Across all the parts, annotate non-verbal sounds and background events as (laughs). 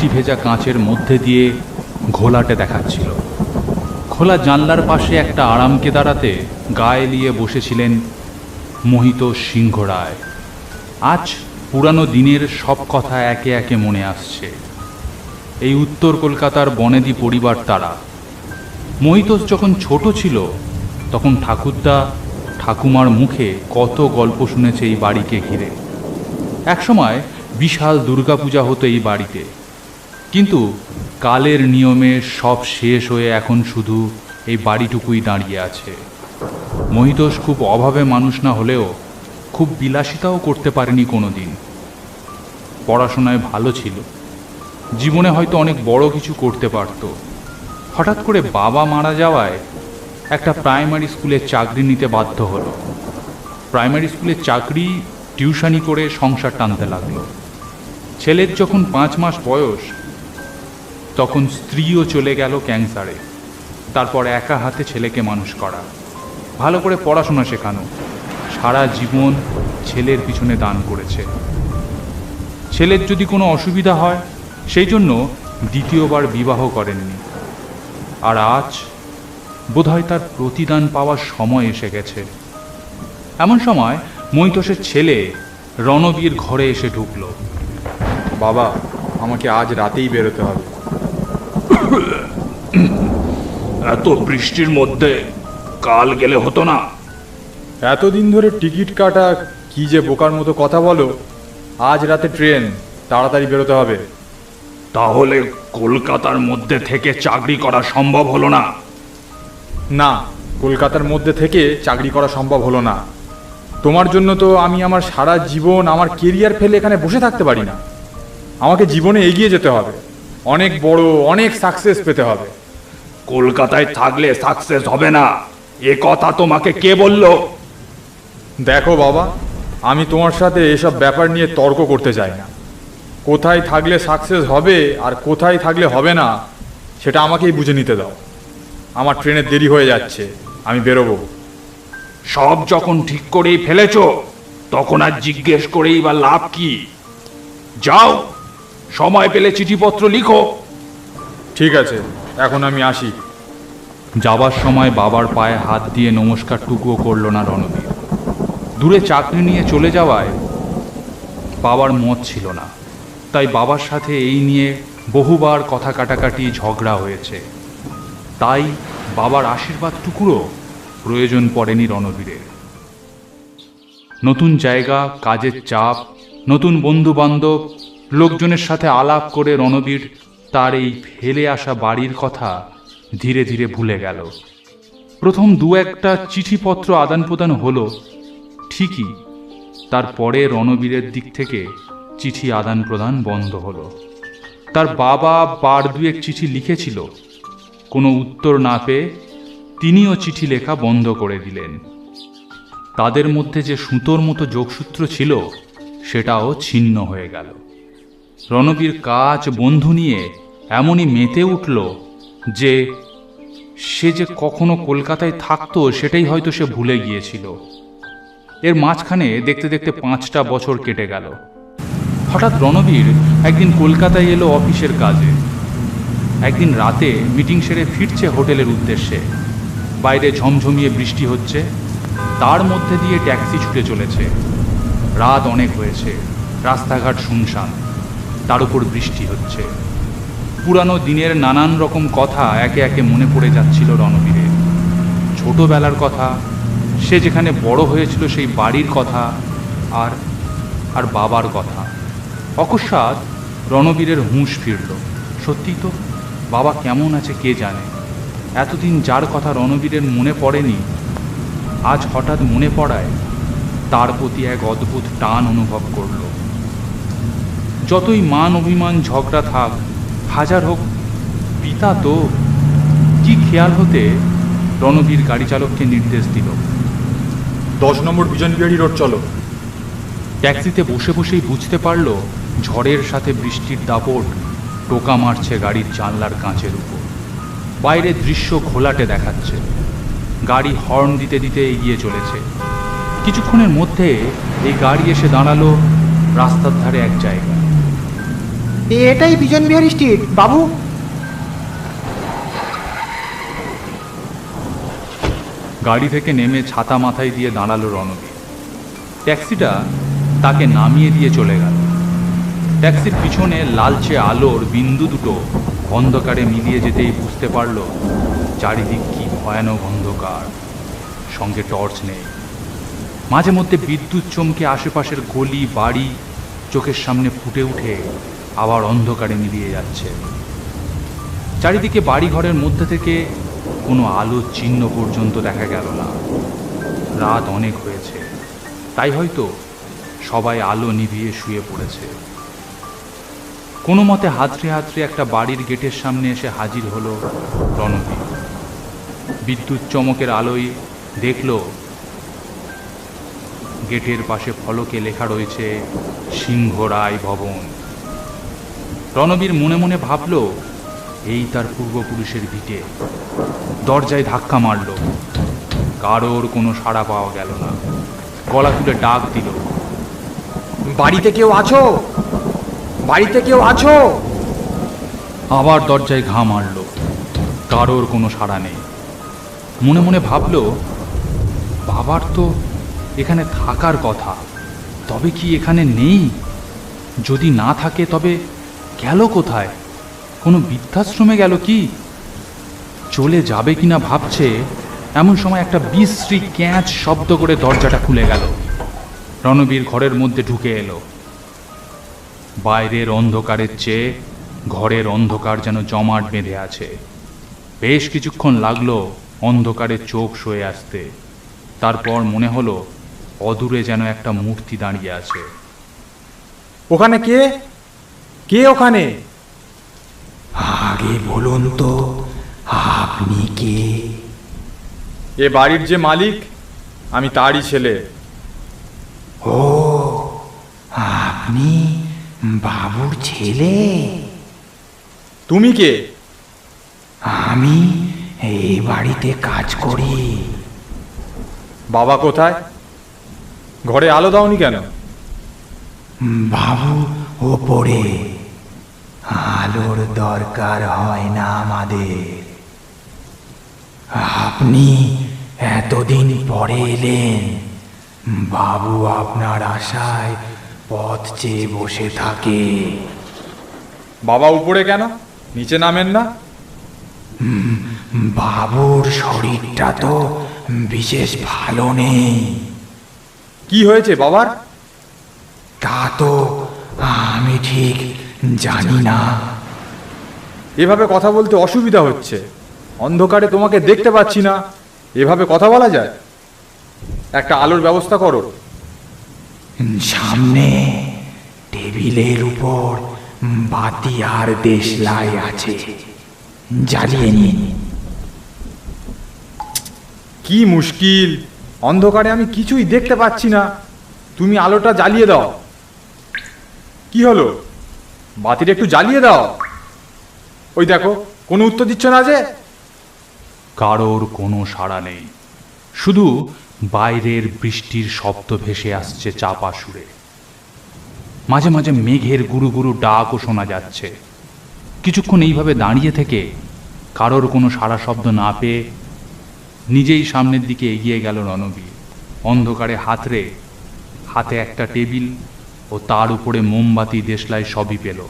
বৃষ্টি ভেজা কাঁচের মধ্যে দিয়ে ঘোলাটে দেখাচ্ছিল। খোলা জানলার পাশে একটা আরামকে দাঁড়াতে গায়ে নিয়ে বসেছিলেন মোহিত সিংহ রায়। আজ পুরানো দিনের সব কথা একে একে মনে আসছে। এই উত্তর কলকাতার বনেদি পরিবার তারা। মহিতোষ যখন ছোট ছিল, তখন ঠাকুরদা ঠাকুমার মুখে কত গল্প শুনেছে এই বাড়িকে ঘিরে। একসময় বিশাল দুর্গাপূজা হতো এই বাড়িতে। কিন্তু কালের নিয়মে সব শেষ হয়ে এখন শুধু এই বাড়িটুকুই দাঁড়িয়ে আছে। মহিতোষ খুব অভাবে মানুষ না হলেও খুব বিলাসিতাও করতে পারেনি কোনো দিন পড়াশোনায় ভালো ছিল। জীবনে হয়তো অনেক বড় কিছু করতে পারত। হঠাৎ করে বাবা মারা যাওয়ায় একটা প্রাইমারি স্কুলে চাকরি নিতে বাধ্য হলো। প্রাইমারি স্কুলে চাকরি, টিউশানি করে সংসার টানতে লাগল। ছেলের যখন পাঁচ মাস বয়স তখন স্ত্রীও চলে গেল ক্যান্সারে তারপর একা হাতে ছেলেকে মানুষ করা। ভালো করে পড়াশোনা শেখানো। সারা জীবন ছেলের পিছনে দান করেছে। ছেলের যদি কোনো অসুবিধা হয়, সেই জন্য দ্বিতীয়বার বিবাহ করেননি। আর আজ বোধহয় তার প্রতিদান পাওয়ার সময় এসে গেছে। এমন সময় মৈতোষের ছেলে রণবীর ঘরে এসে ঢুকলো। বাবা, আমাকে আজ রাতেই বেরোতে হবে। এত বৃষ্টির মধ্যে কাল গেলে হতো না। এতদিন ধরে টিকিট কাটা কি যে বোকার মতো কথা বলো। আজ রাতে ট্রেন তাড়াতাড়ি বেরোতে হবে। তাহলে কলকাতার মধ্যে থেকে চাকরি করা সম্ভব হলো না? না কলকাতার মধ্যে থেকে চাকরি করা সম্ভব হলো না। তোমার জন্য তো আমি আমার সারা জীবন আমার কেরিয়ার ফেলে এখানে বসে থাকতে পারি না। আমাকে জীবনে এগিয়ে যেতে হবে। অনেক বড় অনেক সাকসেস পেতে হবে। কলকাতায় থাকলে সাকসেস হবে না। এ কথা তোমাকে কে বলল? দেখো বাবা আমি তোমার সাথে এসব ব্যাপার নিয়ে তর্ক করতে চাই না। কোথায় থাকলে সাকসেস হবে আর কোথায় থাকলে হবে না সেটা আমাকেই বুঝে নিতে দাও। আমার ট্রেনের দেরি হয়ে যাচ্ছে আমি বেরোবো। সব যখন ঠিক করেই ফেলেছ তখন আর জিজ্ঞেস করেই বা লাভ কি? যাও সময় পেলে চিঠিপত্র লিখো। ঠিক আছে। এখন আমি আসি। যাবার সময় বাবার পায়ে হাত দিয়ে নমস্কারটুকুও করল না রণবীর। দূরে চাকরি নিয়ে চলে যাওয়ায় বাবার মত ছিল না। তাই বাবার সাথে এই নিয়ে বহুবার কথা কাটাকাটি ঝগড়া হয়েছে। তাই বাবার আশীর্বাদ আশীর্বাদটুকুরও প্রয়োজন পড়েনি রণবীরের। নতুন জায়গা, কাজের চাপ, নতুন বন্ধু বান্ধব লোকজনের সাথে আলাপ করে রণবীর তার এই ফেলে আসা বাড়ির কথা ধীরে ধীরে ভুলে গেল। প্রথম দু একটা চিঠিপত্র আদান প্রদান হলো ঠিকই। তারপরে রণবীরের দিক থেকে চিঠি আদান প্রদান বন্ধ হলো। তার বাবা বার দুয়েক চিঠি লিখেছিল। কোনো উত্তর না পেয়ে তিনিও চিঠি লেখা বন্ধ করে দিলেন। তাদের মধ্যে যে সুতোর মতো যোগসূত্র ছিল, সেটাও ছিন্ন হয়ে গেল। রণবীর কাজ বন্ধু নিয়ে এমনই মেতে উঠল যে সে যে কখনো কলকাতায় থাকতো সেটাই হয়তো সে ভুলে গিয়েছিল। এর মাঝখানে দেখতে দেখতে পাঁচটা বছর কেটে গেল। হঠাৎ রণবীর একদিন কলকাতায় এলো অফিসের কাজে। একদিন রাতে মিটিং সেরে ফিরছে হোটেলের উদ্দেশ্যে। বাইরে ঝমঝমিয়ে বৃষ্টি হচ্ছে, তার মধ্যে দিয়ে ট্যাক্সি ছুটে চলেছে। রাত অনেক হয়েছে, রাস্তাঘাট শুনশান। তার উপর বৃষ্টি হচ্ছে। পুরানো দিনের নানান রকম কথা একে একে মনে পড়ে যাচ্ছিল রণবীরের। ছোটবেলার কথা, সে যেখানে বড় হয়েছিল সেই বাড়ির কথা, আর আর বাবার কথা। অকস্মাৎ রণবীরের হুঁশ ফিরল। সত্যি তো, বাবা কেমন আছে কে জানে? এতদিন যার কথা রণবীরের মনে পড়েনি, আজ হঠাৎ মনে পড়ায় তার প্রতি এক অদ্ভুত টান অনুভব করল। যতই মান অভিমান ঝগড়া থাক হাজার হোক পিতা তো কি খেয়াল হতে রণবীর গাড়ি চালককে নির্দেশ দিল? দশ নম্বর বিজন বিহারি রোড চলো। ট্যাক্সিতে বসে বসেই বুঝতে পারল ঝড়ের সাথে বৃষ্টির দাপট টোকা মারছে গাড়ির জানলার কাঁচের উপর। বাইরে দৃশ্য ঘোলাটে দেখাচ্ছে। গাড়ি হর্ন দিতে দিতে এগিয়ে চলেছে। কিছুক্ষণের মধ্যে এই গাড়ি এসে দাঁড়াল রাস্তার ধারে এক জায়গায়। এটাই বিজন বিহার স্ট্রিট বাবু। গাড়ি থেকে নেমে ছাতা মাথায় দিয়ে দাঁড়াল রণবীর। ট্যাক্সিটা তাকে নামিয়ে দিয়ে চলে গেল। ট্যাক্সির পিছনে লালচে আলোর বিন্দু দুটো অন্ধকারে মিলিয়ে যেতেই বুঝতে পারল চারিদিক কি ভয়ানক অন্ধকার। সঙ্গে টর্চ নেই। মাঝে মধ্যে বিদ্যুৎ চমকে আশেপাশের গলি, বাড়ি চোখের সামনে ফুটে উঠে আবার অন্ধকারে মিলিয়ে যাচ্ছে। চারিদিকে বাড়িঘরের মধ্যে থেকে কোনো আলোর চিহ্ন পর্যন্ত দেখা গেল না। রাত অনেক হয়েছে। তাই হয়তো সবাই আলো নিভিয়ে শুয়ে পড়েছে। কোনো মতে হাতড়ে হাতড়ে একটা বাড়ির গেটের সামনে এসে হাজির হলো রণবীর। বিদ্যুৎ চমকের আলোয় দেখল, গেটের পাশে ফলকে লেখা রয়েছে, সিংহ রায় ভবন। রণবীর মনে মনে ভাবল, এই তার পূর্বপুরুষের ভিটে দরজায় ধাক্কা মারল। কারোর কোনো সাড়া পাওয়া গেল না। গলা তুলে ডাক দিল, বাড়িতে কেউ আছো? বাড়িতে কেউ আছো? আবার দরজায় ঘা মারল, কারোর কোনো সাড়া নেই। মনে মনে ভাবল, বাবার তো এখানে থাকার কথা, তবে কি এখানে নেই? যদি না থাকে তবে গেল কোথায়? কোনো বৃদ্ধাশ্রমে গেল কি? চলে যাবে কিনা ভাবছে, এমন সময় একটা বিশ্রী ক্যাঁচ শব্দ করে দরজাটা খুলে গেল। রণবীর ঘরের মধ্যে ঢুকে এলো। বাইরের অন্ধকারের চেয়ে ঘরের অন্ধকার যেন জমাট বেঁধে আছে। বেশ কিছুক্ষণ লাগল অন্ধকারে চোখ সয়ে আসতে। তারপর মনে হলো অদূরে যেন একটা মূর্তি দাঁড়িয়ে আছে। ওখানে কে? কে ওখানে? আগে বলুন তো আপনি কে? এ বাড়ির যে মালিক আমি তারই ছেলে। ও আপনি বাবুর ছেলে? তুমি কে? আমি এই বাড়িতে কাজ করি। বাবা কোথায়? ঘরে আলো দাওনি কেন? বাবু ওপরে। আলোর দরকার হয় না আমাদের। আপনি এতদিন পরে এলেন। বাবু আপনার আশায় পথ চেয়ে বসে থাকে। বাবা উপরে কেন? নিচে নামেন না। বাবুর শরীরটা তো বিশেষ ভালো নেই। কি হয়েছে বাবার? তা তো আমি ঠিক জানি না। এভাবে কথা বলতে অসুবিধা হচ্ছে। অন্ধকারে তোমাকে দেখতে পাচ্ছি না। এভাবে কথা বলা যায়। একটা আলোর ব্যবস্থা করো। সামনে টেবিলের উপর বাতি আর দেশলাই আছে। জ্বালিয়ে নিন কি মুশকিল। অন্ধকারে আমি কিছুই দেখতে পাচ্ছি না। তুমি আলোটা জ্বালিয়ে দাও। কি হলো? বাতিটা একটু জ্বালিয়ে দাও। ওই দেখো, কোনো উত্তর দিচ্ছ না যে? কারোর কোনো সাড়া নেই। শুধু বাইরের বৃষ্টির শব্দ ভেসে আসছে চাপা সুরে। মাঝে মাঝে মেঘের গুরু গুরু ডাকও শোনা যাচ্ছে। কিছুক্ষণ এইভাবে দাঁড়িয়ে থেকে কারোর কোনো সাড়া শব্দ না পেয়ে নিজেই সামনের দিকে এগিয়ে গেল রণবীর। অন্ধকারে হাতড়ে হাতে একটা টেবিল ও তার উপরে মোমবাতি দেশলাই সবই পেল।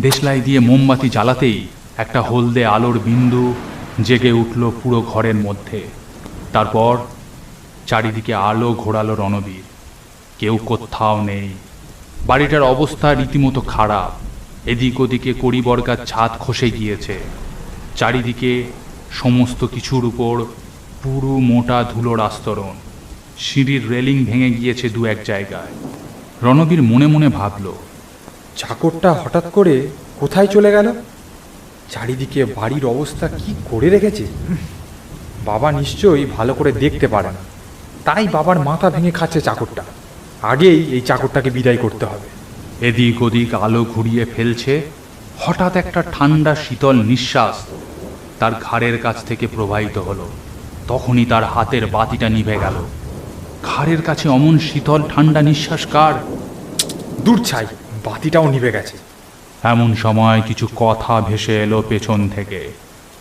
দেশলাই দিয়ে মোমবাতি জ্বালাতেই একটা হলদে আলোর বিন্দু জেগে উঠল পুরো ঘরের মধ্যে। তারপর চারিদিকে আলো ঘোরালো রণবীর। কেউ কোথাও নেই। বাড়িটার অবস্থা রীতিমতো খারাপ। এদিক ওদিকে কড়িবর্গার ছাদ খসে গিয়েছে। চারিদিকে সমস্ত কিছুর উপর পুরু মোটা ধুলোর আস্তরণ। সিঁড়ির রেলিং ভেঙে গিয়েছে দু এক জায়গায়। রণবীর মনে মনে ভাবল চাকরটা হঠাৎ করে কোথায় চলে গেল? চারিদিকে বাড়ির অবস্থা কি করে রেখেছে? বাবা নিশ্চয়ই ভালো করে দেখতে পারে না তাই বাবার মাথা ভেঙে খাচ্ছে চাকরটা। আগেই এই চাকরটাকে বিদায় করতে হবে। এদিক ওদিক আলো ঘুরিয়ে ফেলছে হঠাৎ একটা ঠান্ডা শীতল নিঃশ্বাস তার ঘাড়ের কাছ থেকে প্রবাহিত হলো। তখনই তার হাতের বাতিটা নিভে গেল। ঘাড়ের কাছে অমন শীতল ঠান্ডা নিঃশ্বাস কার? দূর ছাই বাতিটাও নিভে গেছে। এমন সময় কিছু কথা ভেসে এলো পেছন থেকে।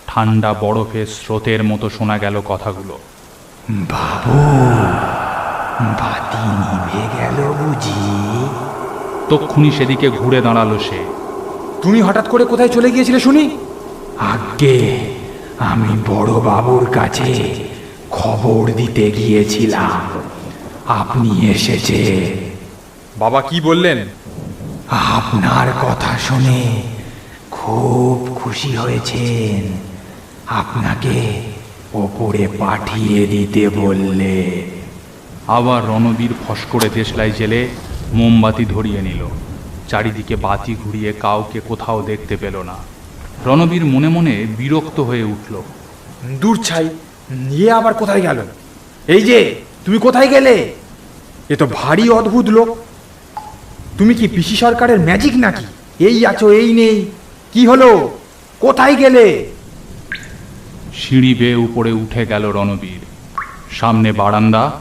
ঠান্ডা বরফের স্রোতের মতো শোনা গেল কথাগুলো। বাবু বাতি নিভে গেল বুঝি? তক্ষুনি সেদিকে ঘুরে দাঁড়াল সে। তুমি হঠাৎ করে কোথায় চলে গিয়েছিলে শুনি? আগে আমি বড় বাবুর কাছে খবর দিতে গিয়েছিলাম। আপনি এসেছে। বাবা কি বললেন? আপনার কথা শুনে খুব খুশি হয়েছেন। আপনাকে ওপরে পাঠিয়ে দিতে বললে। আবার রণবীর ফস করে দেশলাই জেলে মোমবাতি ধরিয়ে নিল। চারিদিকে বাতি ঘুরিয়ে কাউকে কোথাও দেখতে পেল না। রণবীর মনে মনে বিরক্ত হয়ে উঠল। দূর ছাই নিয়ে আবার কোথায় গেল? এই যে তুমি কোথায় গেলে? এ তো ভারী অদ্ভুত লোক। তুমি কি পিসি সরকারের ম্যাজিক নাকি? এই আছো, এই নেই। কি হলো? কোথায় গেলে? সিঁড়ি বেয়ে উপরে উঠে গেল রণবীর। সামনে বারান্দা,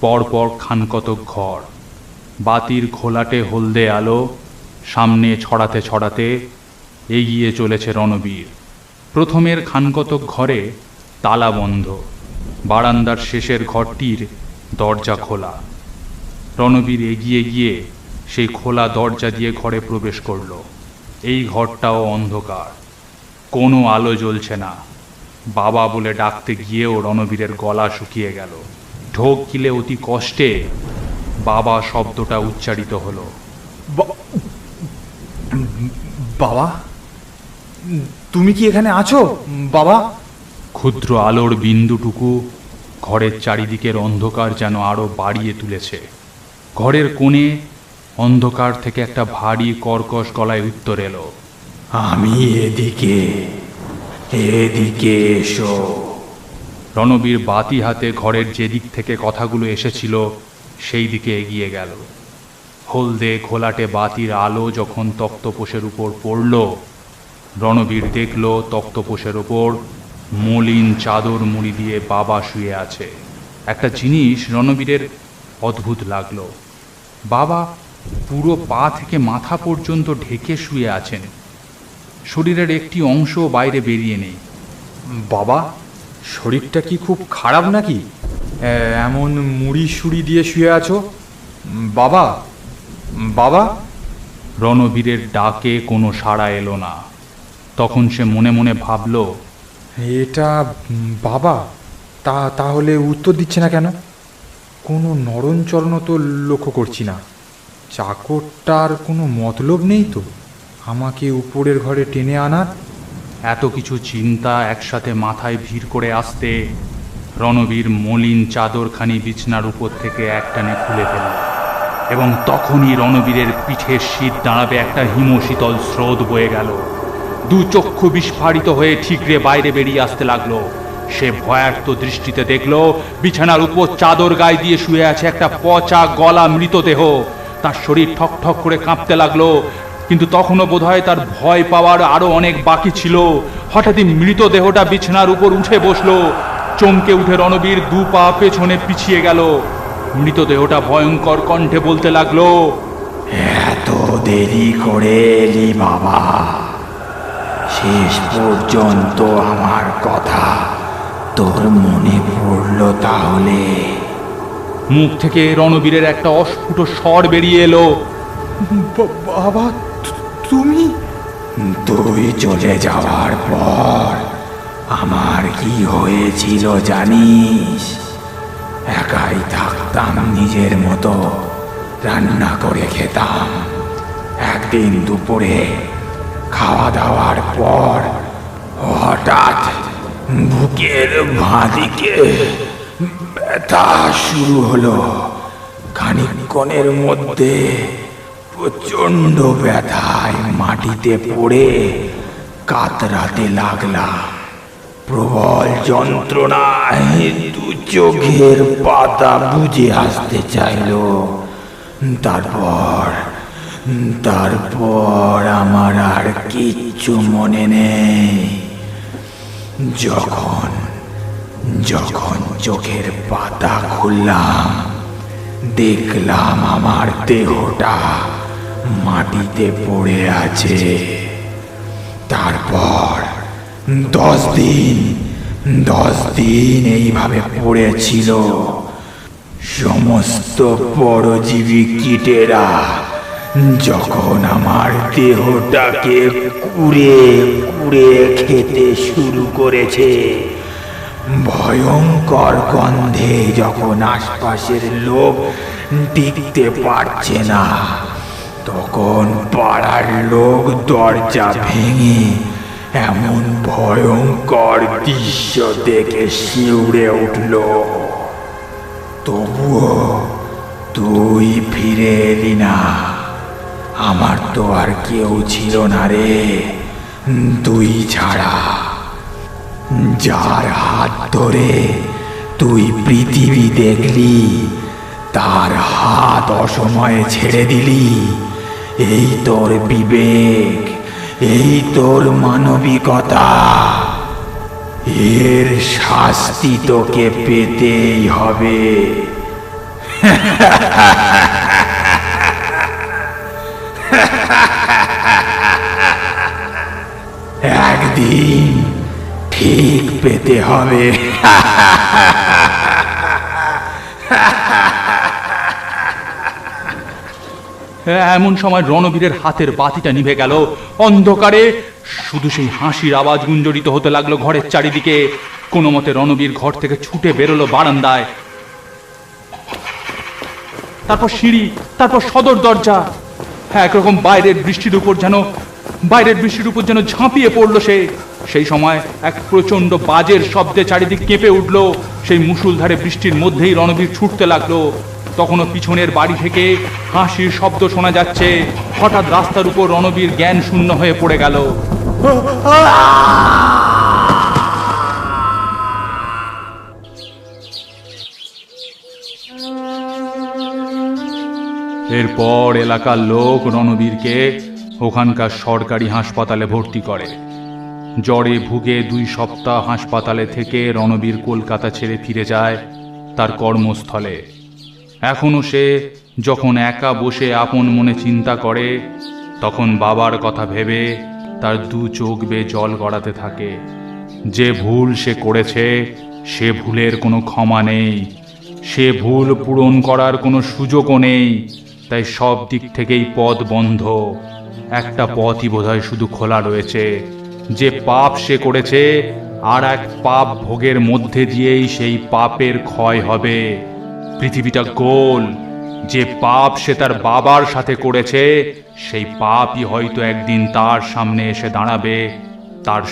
পরপর খানকতক ঘর। বাতির খোলাটে হলদে আলো, সামনে ছড়াতে ছড়াতে এগিয়ে চলেছে রণবীর। প্রথমের খানকতক ঘরে তালা বন্ধ। বারান্দার শেষের ঘরটির দরজা খোলা। রণবীর এগিয়ে গিয়ে সেই খোলা দরজা দিয়ে ঘরে প্রবেশ করল। এই ঘরটাও অন্ধকার। কোনো আলো জ্বলছে না। বাবা বলে ডাকতে গিয়েও রণবীরের গলা শুকিয়ে গেল। ঢোক গিলে অতি কষ্টে বাবা শব্দটা উচ্চারিত হলো। বাবা? তুমি কি এখানে আছো? বাবা? ক্ষুদ্র আলোর বিন্দুটুকু ঘরের চারিদিকের অন্ধকার যেন আরও বাড়িয়ে তুলেছে। ঘরের কোণে অন্ধকার থেকে একটা ভারী কর্কশ গলায় উত্তর এলো, আমি এদিকে এদিকে এসো। রণবীর বাতি হাতে ঘরের যে দিক থেকে কথাগুলো এসেছিল, সেই দিকে এগিয়ে গেল। হলদে ঘোলাটে বাতির আলো যখন তক্তপোষের উপর পড়ল, রণবীর দেখল তক্তপোষের ওপর মলিন চাদর মুড়ি দিয়ে বাবা শুয়ে আছে। একটা জিনিস রণবীরের অদ্ভুত লাগল। বাবা পুরো পা থেকে মাথা পর্যন্ত ঢেকে শুয়ে আছেন। শরীরের একটি অংশ বাইরে বেরিয়ে নেই। বাবা, শরীরটা কি খুব খারাপ নাকি? এমন মুড়ি সুড়ি দিয়ে শুয়ে আছো? বাবা বাবা? রণবীরের ডাকে কোনো সাড়া এলো না। তখন সে মনে মনে ভাবল এটা বাবা, তা, তাহলে উত্তর দিচ্ছে না কেন? কোনো নরণচরণ তো লক্ষ্য করছি না। চাকরটার কোনো মতলব নেই তো? আমাকে উপরের ঘরে টেনে আনার? এত কিছু চিন্তা একসাথে মাথায় ভিড় করে আসতে রণবীর মলিন চাদরখানি বিছনার উপর থেকে একটানে খুলে ফেলল। এবং তখনই রণবীরের পিঠের শীত দাঁড়াবে একটা হিমশীতল স্রোত বয়ে গেল। দু চক্ষু বিস্ফারিত হয়ে ঠিকরে বাইরে বেরিয়ে আসতে লাগল। সে ভয়ার্ত দৃষ্টিতে দেখল, বিছানার উপর চাদর গায়ে দিয়ে শুয়ে আছে একটা পচা গলা মৃতদেহ। তার শরীর ঠক ঠক করে কাঁপতে লাগল, কিন্তু তখনও বোধহয় তার ভয় পাওয়ার আরও অনেক বাকি ছিল। হঠাৎই মৃতদেহটা বিছানার উপর উঠে বসল, চমকে উঠে রণবীর দু পা পেছনে পিছিয়ে গেল। মৃতদেহটা ভয়ঙ্কর কণ্ঠে বলতে লাগল, এত দেরি করে এলি বাবা। শেষ পর্যন্ত আমার কথা তোর মনে পড়ল তাহলে? মুখ থেকে রণবীরের একটা অস্ফুট স্বর বেরিয়ে এলো। বাবা তুমি? তুই চলে যাওয়ার পর আমার কি হয়েছিল জানিস? একাই থাকতাম নিজের মতো রান্না করে খেতাম। একদিন দুপুরে খাওয়া দাওয়ার পর হঠাৎ বুকের বাঁদিকে ব্যথা শুরু হলো। খানিকক্ষণের মধ্যে প্রচণ্ড ব্যথায় মাটিতে পড়ে কাতরাতে লাগলাম প্রবল যন্ত্রণায় দু চোখের পাতা বুঝে আসতে চাইলো। তারপর তারপর আমার আর কিচ্ছু মনে নেই। যখন যখন চোখের পাতা খুললাম, দেখলাম আমার দেহটা মাটিতে পড়ে আছে। তারপর দশ দিন দশ দিন এইভাবে পড়েছিল সমস্ত পরজীবী কীটেরা যখন আমার দেহটাকে কুড়ে কুড়ে খেতে শুরু করেছে, ভয়ঙ্কর গন্ধে যখন আশপাশের লোক টিকতে পারছে না, তখন পাড়ার লোক দরজা ভেঙে এমন ভয়ঙ্কর দৃশ্য দেখে শিউরে উঠল। তবুও তুই ফিরে এলি না। আমার তো আর কেউ ছিল না রে। তুই ছাড়া। যার হাত ধরে তুই পৃথিবী দেখলি, তার হাত অসময়ে ছেড়ে দিলি। এই তোর বিবেক, এই তোর মানবিকতা। এর শাস্তি তোকে পেতেই হবে। (laughs) একদিন ঠিক পেতে হবে? এমন সময় রণবীরের হাতের বাতিটা নিভে গেল। অন্ধকারে শুধু সেই হাসির আওয়াজ গুঞ্জরিত হতে লাগল ঘরের চারিদিকে। কোনো মতে রণবীর ঘর থেকে ছুটে বেরোলো বারান্দায়। তারপর সিঁড়ি, তারপর সদর দরজা। হ্যাঁ একরকম বাইরের বৃষ্টির উপর যেন বাইরের বৃষ্টির উপর যেন ঝাঁপিয়ে পড়ল সে। সেই সময় এক প্রচণ্ড বাজের শব্দে চারিদিক কেঁপে উঠল। সেই মুষুলধারে বৃষ্টির মধ্যেই রণবীর ছুটতে লাগল। তখনও পিছনের বাড়ি থেকে হাসির শব্দ শোনা যাচ্ছে। হঠাৎ রাস্তার উপর রণবীর জ্ঞান শূন্য হয়ে পড়ে গেল। এরপর এলাকার লোক রণবীরকে ওখানকার সরকারি হাসপাতালে ভর্তি করে। জ্বরে ভুগে দুই সপ্তাহ হাসপাতালে থেকে রণবীর কলকাতা ছেড়ে ফিরে যায় তার কর্মস্থলে। এখনও সে যখন একা বসে আপন মনে চিন্তা করে, তখন বাবার কথা ভেবে তার দু চোখ বেয়ে জল গড়াতে থাকে। যে ভুল সে করেছে, সে ভুলের কোনো ক্ষমা নেই। সে ভুল পূরণ করার কোনো সুযোগও নেই। তাই সব দিক থেকেই পথ বন্ধ। একটা পথই বোধহয় শুধু খোলা রয়েছে। যে পাপ সে করেছে, আর এক পাপ ভোগের মধ্যে দিয়েই সেই পাপের ক্ষয় হবে। পৃথিবীটা গোল। যে পাপ সে তার বাবার সাথে করেছে, সেই পাপই হয়তো একদিন তার সামনে এসে দাঁড়াবে, তার